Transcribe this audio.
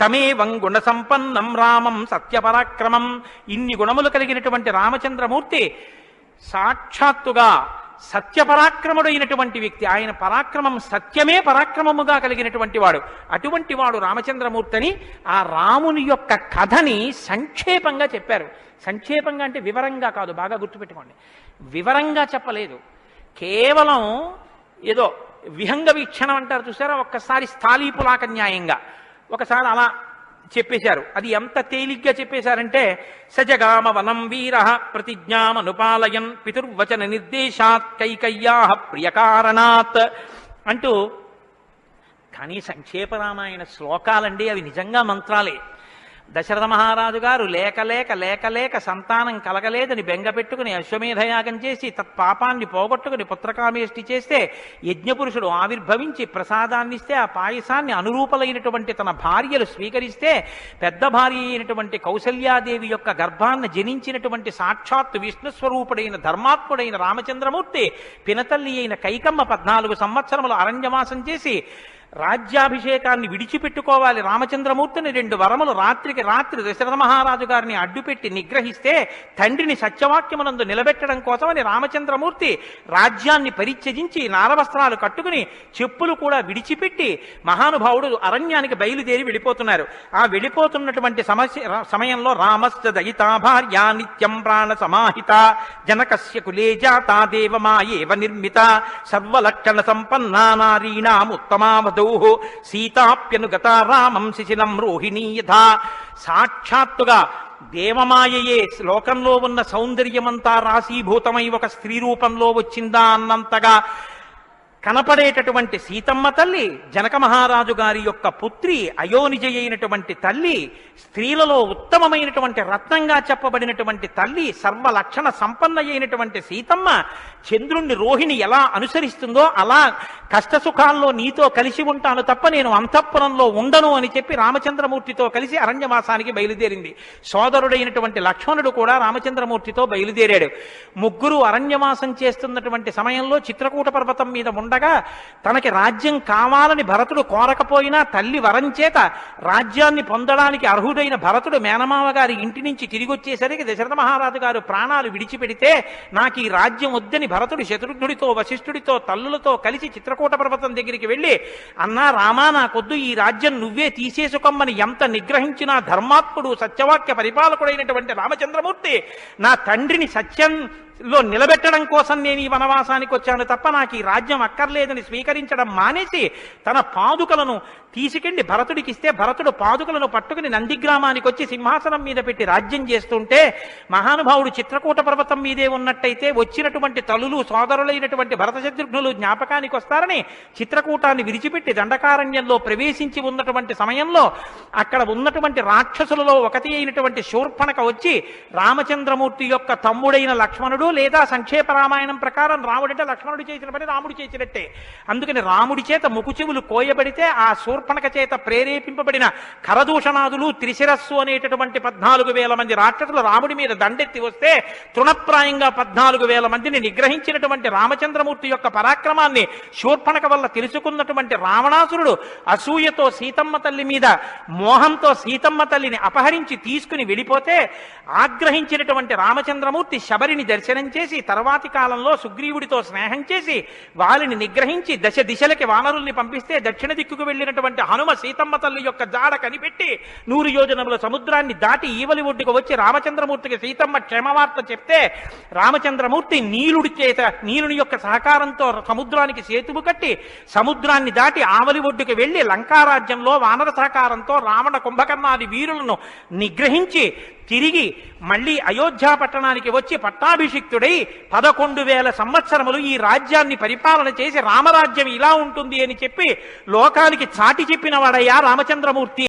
తమేవం గుణ సంపన్నం రామం సత్యపరాక్రమం. ఇన్ని గుణములు కలిగినటువంటి రామచంద్రమూర్తి సాక్షాత్తుగా సత్యపరాక్రముడైనటువంటి వ్యక్తి. ఆయన పరాక్రమం సత్యమే పరాక్రమముగా కలిగినటువంటి వాడు. అటువంటి వాడు రామచంద్రమూర్తిని ఆ రాముని యొక్క కథని సంక్షేపంగా చెప్పారు. సంక్షేపంగా అంటే వివరంగా కాదు బాగా గుర్తుపెట్టుకోండి. వివరంగా చెప్పలేదు. కేవలం ఏదో విహంగ వీక్షణం అంటారు చూసారా? ఒక్కసారి స్థాళీపులాక న్యాయంగా. ఒకసారి అలా చెప్పేశారు. అది ఎంత తేలిగ్గా చెప్పేశారంటే సజగామ వనం వీర ప్రతిజ్ఞామనుపాలయన్ పితుర్వచన నిర్దేశాత్ కైకయ్యా ప్రియకారణాత్ అంటూ కానీ సంక్షేప రామాయణ శ్లోకాలండి అవి నిజంగా మంత్రాలే. దశరథ మహారాజు గారు లేక లేక లేక లేక సంతానం కలగలేదని బెంగ పెట్టుకుని అశ్వమేధయాగం చేసి తత్పాపాన్ని పోగొట్టుకుని పుత్రకామేష్టి చేస్తే యజ్ఞపురుషుడు ఆవిర్భవించి ప్రసాదాన్ని ఇస్తే ఆ పాయసాన్ని అనురూపలైనటువంటి తన భార్యలు స్వీకరిస్తే పెద్ద భార్య అయినటువంటి కౌసల్యాదేవి యొక్క గర్భాన్ని జనించినటువంటి సాక్షాత్తు విష్ణు స్వరూపుడైన ధర్మాత్ముడైన రామచంద్రమూర్తి పినతల్లి అయిన కైకమ్మ పద్నాలుగు సంవత్సరములు అరణ్యవాసం చేసి రాజ్యాభిషేకాన్ని విడిచిపెట్టుకోవాలి. రామచంద్రమూర్తిని రెండు వరములు రాత్రికి రాత్రి దశరథ మహారాజు గారిని అడ్డుపెట్టి నిగ్రహిస్తే తండ్రిని సత్యవాక్యమునందు నిలబెట్టడం కోసమని రామచంద్రమూర్తి రాజ్యాన్ని పరిత్యజించి నారవస్త్రాలు కట్టుకుని చెప్పులు కూడా విడిచిపెట్టి మహానుభావుడు అరణ్యానికి బయలుదేరి వెళ్ళిపోతున్నారు. ఆ వెళ్ళిపోతున్నటువంటి సమస్య సమయంలో రామశ్చ దయితా భార్య నిత్యం ప్రాణ సమాహిత జనకస్య కులే జాతా దేవమాయేవ నిర్మిత సర్వలక్షణ సంపన్నా నారీణాముత్తమావధ సీతాప్యనుగత రామం శిశిలం రోహిణీ యథా. సాక్షాత్తుగా దేవమాయయే లోకంలో ఉన్న సౌందర్యమంతా రాశీభూతమై ఒక స్త్రీ రూపంలో వచ్చిందా అన్నంతగా కనపడేటటువంటి సీతమ్మ తల్లి జనక మహారాజు గారి యొక్క పుత్రి అయోనిజ అయినటువంటి తల్లి స్త్రీలలో ఉత్తమమైనటువంటి రత్నంగా చెప్పబడినటువంటి తల్లి సర్వలక్షణ సంపన్న అయినటువంటి సీతమ్మ చంద్రుణ్ణి రోహిణి ఎలా అనుసరిస్తుందో అలా కష్టసుఖాల్లో నీతో కలిసి ఉంటాను తప్ప నేను అంతఃపురంలో ఉండను అని చెప్పి రామచంద్రమూర్తితో కలిసి అరణ్యవాసానికి బయలుదేరింది. సోదరుడైనటువంటి లక్ష్మణుడు కూడా రామచంద్రమూర్తితో బయలుదేరాడు. ముగ్గురు అరణ్యవాసం చేస్తున్నటువంటి సమయంలో చిత్రకూట పర్వతం మీద ఉండగా తనకి రాజ్యం కావాలని భరతుడు కోరకపోయినా తల్లి వరం చేత రాజ్యాన్ని పొందడానికి అర్హుడైన భరతుడు మేనమామ గారి ఇంటి నుంచి తిరిగి వచ్చేసరికి దశరథ మహారాజు గారు ప్రాణాలు విడిచిపెడితే నాకు ఈ రాజ్యం వద్దని భరతుడు శత్రుఘ్నుడితో వశిష్ఠుడితో తల్లులతో కలిసి చిత్రకూట పర్వతం దగ్గరికి వెళ్ళి అన్నా రామా నాకొద్దు ఈ రాజ్యం నువ్వే తీసేసుకోమని ఎంత నిగ్రహించినా ధర్మాత్ముడు సత్యవాక్య పరిపాలకుడైనటువంటి రామచంద్రమూర్తి నా తండ్రిని సత్యం లో నిలబెట్టడం కోసం నేను ఈ వనవాసానికి వచ్చాను తప్ప నాకు ఈ రాజ్యం అక్కర్లేదని స్వీకరించడం మానేసి తన పాదుకలను తీసుకెళ్ళి భరతుడికి ఇస్తే భరతుడు పాదుకలను పట్టుకుని నందిగ్రామానికి వచ్చి సింహాసనం మీద పెట్టి రాజ్యం చేస్తుంటే మహానుభావుడు చిత్రకూట పర్వతం మీదే ఉన్నట్టయితే వచ్చినటువంటి తలులు సోదరులైనటువంటి భరత శత్రుఘ్నులు జ్ఞాపకానికి వస్తారని చిత్రకూటాన్ని విడిచిపెట్టి దండకారణ్యంలో ప్రవేశించి ఉన్నటువంటి సమయంలో అక్కడ ఉన్నటువంటి రాక్షసులలో ఒకటి అయినటువంటి శూర్పణక వచ్చి రామచంద్రమూర్తి యొక్క తమ్ముడైన లక్ష్మణుడు లేదా సంక్షేప రామాయణం ప్రకారం రాముడంటే లక్ష్మణుడు చేసిన పని రాముడు చేసినట్టే. అందుకని రాముడి చేత ముకుచెవులు కోయబడితే ఆ శూర్పణక చేత ప్రేరేపింపబడిన కరదూషణాదులు త్రిశిరస్సు అనేటటువంటి పద్నాలుగు వేల మంది రాక్షసులు రాముడి మీద దండెత్తి వస్తే తృణప్రాయంగా పద్నాలుగు వేల మందిని నిగ్రహించినటువంటి రామచంద్రమూర్తి యొక్క పరాక్రమాన్ని శూర్పణక వల్ల తెలుసుకున్నటువంటి రావణాసురుడు అసూయతో సీతమ్మ తల్లి మీద మోహంతో సీతమ్మ తల్లిని అపహరించి తీసుకుని వెళ్ళిపోతే ఆగ్రహించినటువంటి రామచంద్రమూర్తి శబరిని దర్శనం చేసి తర్వాతి కాలంలో సుగ్రీవుడితో స్నేహం చేసి వారిని నిగ్రహించి దశ దిశలకి వానరుల్ని పంపిస్తే దక్షిణ దిక్కుకు వెళ్ళినటువంటి హనుమ సీతమ్మ తల్లి యొక్క జాడ కనిపెట్టి నూరు యోజనముల సముద్రాన్ని దాటి ఈవలి ఒడ్డుకు వచ్చి రామచంద్రమూర్తికి సీతమ్మ క్షేమవార్త చెప్తే రామచంద్రమూర్తి నీలుడి చేత నీలుని యొక్క సహకారంతో సముద్రానికి సేతువు కట్టి సముద్రాన్ని దాటి ఆవలి ఒడ్డుకు వెళ్ళి లంకారాజ్యంలో వానర సహకారంతో రావణ కుంభకర్ణాది వీరులను నిగ్రహించి తిరిగి మళ్ళీ అయోధ్యా పట్టణానికి వచ్చి పట్టాభిషిక్తుడై పదకొండు వేల సంవత్సరములు ఈ రాజ్యాన్ని పరిపాలన చేసి రామరాజ్యం ఇలా ఉంటుంది అని చెప్పి లోకానికి చాటి చెప్పిన వాడయ్యా రామచంద్రమూర్తి.